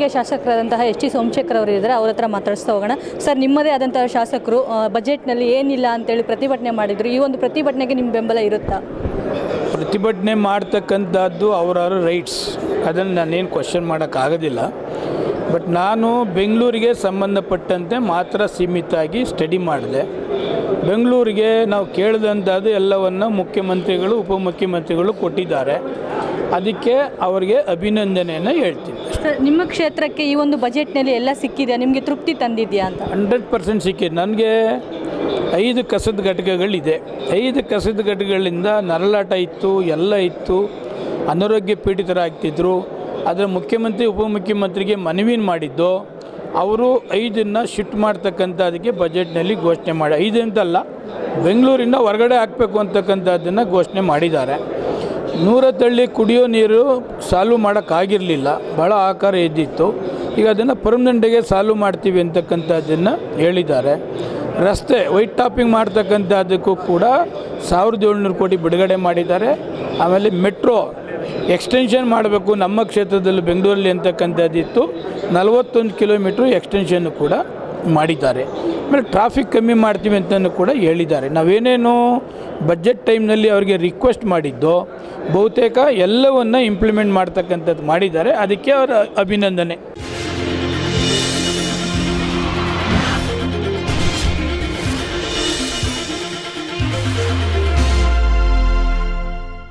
ಈಗ ಶಾಸಕರಾದಂತಹ H D Somashekar ಅವರು ಇದ್ದಾರೆ ಅವ್ರ ಹತ್ರ ಮಾತಾಡಿಸ್ತಾ ಹೋಗೋಣ. ಸರ್, ನಿಮ್ಮದೇ ಆದಂತಹ ಶಾಸಕರು ಬಜೆಟ್ನಲ್ಲಿ ಏನಿಲ್ಲ ಅಂತೇಳಿ ಪ್ರತಿಭಟನೆ ಮಾಡಿದ್ರು. ಈ ಒಂದು ಪ್ರತಿಭಟನೆಗೆ ನಿಮ್ಮ ಬೆಂಬಲ ಇರುತ್ತಾ? ಪ್ರತಿಭಟನೆ ಮಾಡ್ತಕ್ಕಂಥದ್ದು ಅವರವರ ರೈಟ್ಸ್. ಅದನ್ನು ನಾನೇನು ಕ್ವಶನ್ ಮಾಡೋಕ್ಕಾಗೋದಿಲ್ಲ ಬಟ್ ನಾನು ಬೆಂಗಳೂರಿಗೆ ಸಂಬಂಧಪಟ್ಟಂತೆ ಮಾತ್ರ ಸೀಮಿತಾಗಿ ಸ್ಟಡಿ ಮಾಡಿದೆ. ಬೆಂಗಳೂರಿಗೆ ನಾವು ಕೇಳಿದಂಥದ್ದು ಎಲ್ಲವನ್ನು ಮುಖ್ಯಮಂತ್ರಿಗಳು, ಉಪಮುಖ್ಯಮಂತ್ರಿಗಳು ಕೊಟ್ಟಿದ್ದಾರೆ. ಅದಕ್ಕೆ ಅವರಿಗೆ ಅಭಿನಂದನೆಯನ್ನು ಹೇಳ್ತೀನಿ. ಸರ್ ನಿಮ್ಮ ಕ್ಷೇತ್ರಕ್ಕೆ ಈ ಒಂದು ಬಜೆಟ್ನಲ್ಲಿ ಎಲ್ಲ ಸಿಕ್ಕಿದೆಯಾ? ನಿಮಗೆ ತೃಪ್ತಿ ತಂದಿದೆಯಾ ಅಂತ? ಹಂಡ್ರೆಡ್ ಪರ್ಸೆಂಟ್ ಸಿಕ್ಕಿದೆ. ನನಗೆ ಐದು ಕಸದ ಘಟಕಗಳಿದೆ. ಐದು ಕಸದ ಘಟಕಗಳಿಂದ ನರಳಾಟ ಇತ್ತು, ಎಲ್ಲ ಇತ್ತು. ಅನಾರೋಗ್ಯ ಪೀಡಿತರಾಗ್ತಿದ್ರು ಆದರೆ ಮುಖ್ಯಮಂತ್ರಿ, ಉಪಮುಖ್ಯಮಂತ್ರಿಗೆ ಮನವಿ ಮಾಡಿದ್ದು, ಅವರು ಐದನ್ನು ಶಿಫ್ಟ್ ಮಾಡ್ತಕ್ಕಂಥದ್ದಕ್ಕೆ ಬಜೆಟ್ನಲ್ಲಿ ಘೋಷಣೆ ಮಾಡಿ, ಐದು ಅಂತಲ್ಲ, ಬೆಂಗಳೂರಿಂದ ಹೊರಗಡೆ ಹಾಕಬೇಕು ಅಂತಕ್ಕಂಥದ್ದನ್ನು ಘೋಷಣೆ ಮಾಡಿದ್ದಾರೆ. ನೂರತ್ತಳ್ಳಿ ಕುಡಿಯೋ ನೀರು ಸಾಲ್ವ್ ಮಾಡೋಕ್ಕಾಗಿರಲಿಲ್ಲ. ಭಾಳ ಆಕಾರ ಎದ್ದಿತ್ತು ಈಗ ಅದನ್ನು ಪರ್ಮನೆಂಟಿಗೆ ಸಾಲ್ವ್ ಮಾಡ್ತೀವಿ ಅಂತಕ್ಕಂಥದ್ದನ್ನು ಹೇಳಿದ್ದಾರೆ. ರಸ್ತೆ ವೈಟ್ ಟಾಪಿಂಗ್ ಮಾಡ್ತಕ್ಕಂಥದ್ದಕ್ಕೂ ಕೂಡ ಸಾವಿರದ ಏಳ್ನೂರು ಕೋಟಿ ಬಿಡುಗಡೆ ಮಾಡಿದ್ದಾರೆ. ಆಮೇಲೆ ಮೆಟ್ರೋ ಎಕ್ಸ್ಟೆನ್ಷನ್ ಮಾಡಬೇಕು ನಮ್ಮ ಕ್ಷೇತ್ರದಲ್ಲಿ ಬೆಂಗಳೂರಲ್ಲಿ ಅಂತಕ್ಕಂಥದ್ದಿತ್ತು. ನಲವತ್ತೊಂದು ಕಿಲೋಮೀಟ್ರ್ ಎಕ್ಸ್ಟೆನ್ಷನ್ ಕೂಡ ಮಾಡಿದ್ದಾರೆ. ಆಮೇಲೆ ಟ್ರಾಫಿಕ್ ಕಮ್ಮಿ ಮಾಡ್ತೀವಿ ಅಂತಲೂ ಕೂಡ ಹೇಳಿದ್ದಾರೆ. ನಾವೇನೇನು ಬಜೆಟ್ ಟೈಮ್ನಲ್ಲಿ ಅವರಿಗೆ ರಿಕ್ವೆಸ್ಟ್ ಮಾಡಿದ್ದೋ, ಬಹುತೇಕ ಎಲ್ಲವನ್ನು ಇಂಪ್ಲಿಮೆಂಟ್ ಮಾಡ್ತಕ್ಕಂಥದ್ದು ಮಾಡಿದ್ದಾರೆ. ಅದಕ್ಕೆ ಅವರ ಅಭಿನಂದನೆ.